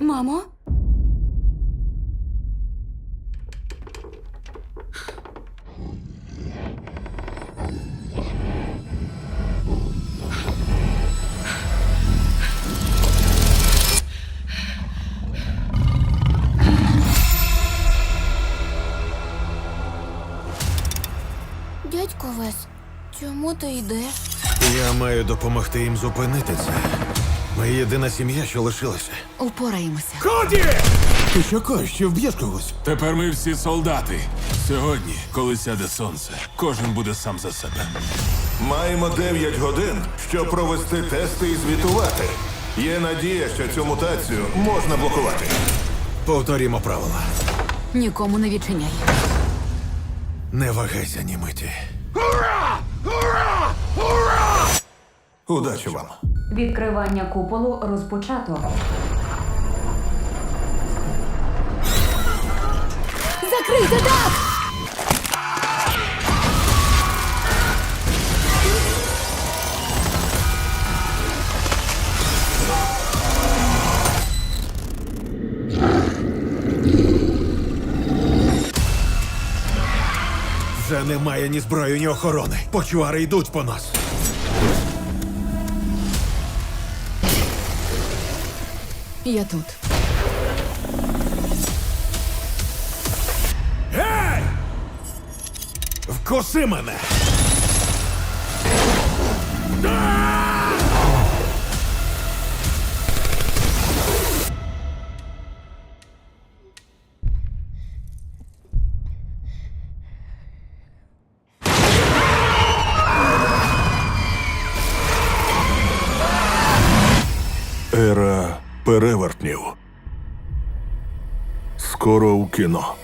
Мамо? Дядько Вес, чому ти йдеш? Я маю допомогти їм зупинити це. Ми єдина сім'я, що лишилася. Упораємося. Коді! Ти що кажеш, що вб'єш когось? Тепер ми всі солдати. Сьогодні, коли сяде сонце, кожен буде сам за себе. Маємо 9 годин, щоб провести тести і звітувати. Є надія, що цю мутацію можна блокувати. Повторімо правила. Нікому не відчиняй. Не вагайся, ні миті. Удачі вам. Відкривання куполу розпочато. Закрийте дах! Вже немає ні зброї, ні охорони. Почуари йдуть по нас. Я тут. Гей! Вкуси мене! Ера перевертнів. Скоро у кіно.